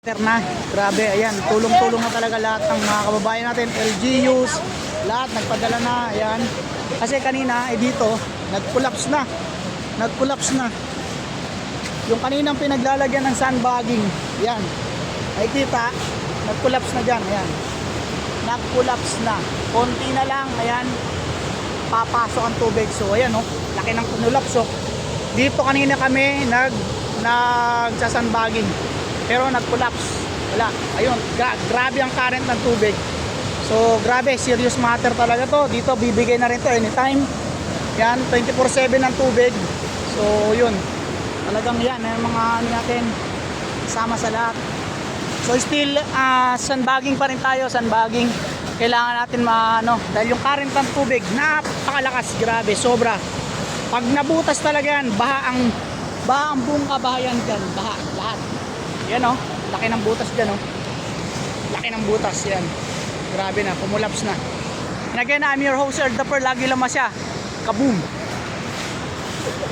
na. Grabe, ayan, tulong-tulong na talaga lahat ng mga kababayan natin, LGUs, lahat nagpadala na, ayan. Kasi kanina, eh dito, nag-collapse na. Nag-collapse na. Yung kaninang pinaglalagyan ng sandbagging, ayan. Nakikita, nag-collapse na dyan, ayan. Nag-collapse na. Konti na lang, ayan. Papasok ang tubig. So, ayan, oh, laki ng kunulaps, oh. Dito kanina kami nag nagsasanbaging pero nag-collapse. Wala. Ayun, gra- grabe ang current ng tubig. So, grabe, serious matter talaga to. Dito bibigay na rin to anytime. Yan, 24/7 ang tubig. So, yun. Talagang yan, yung mga ano natin sama sa lahat. So, still ah sandbagging pa rin tayo, sandbagging. Kailangan natin maano dahil yung current ng tubig napakalakas, grabe, sobra. Pag nabutas talaga yan, baha ang baha ang buong kabahayan dyan, baha, lahat. Yan oh, laki ng butas dyan oh. Laki ng butas yan. Grabe na, kumulaps na. And again, I'm your host, Pearl. Lagi lang masya. Kaboom!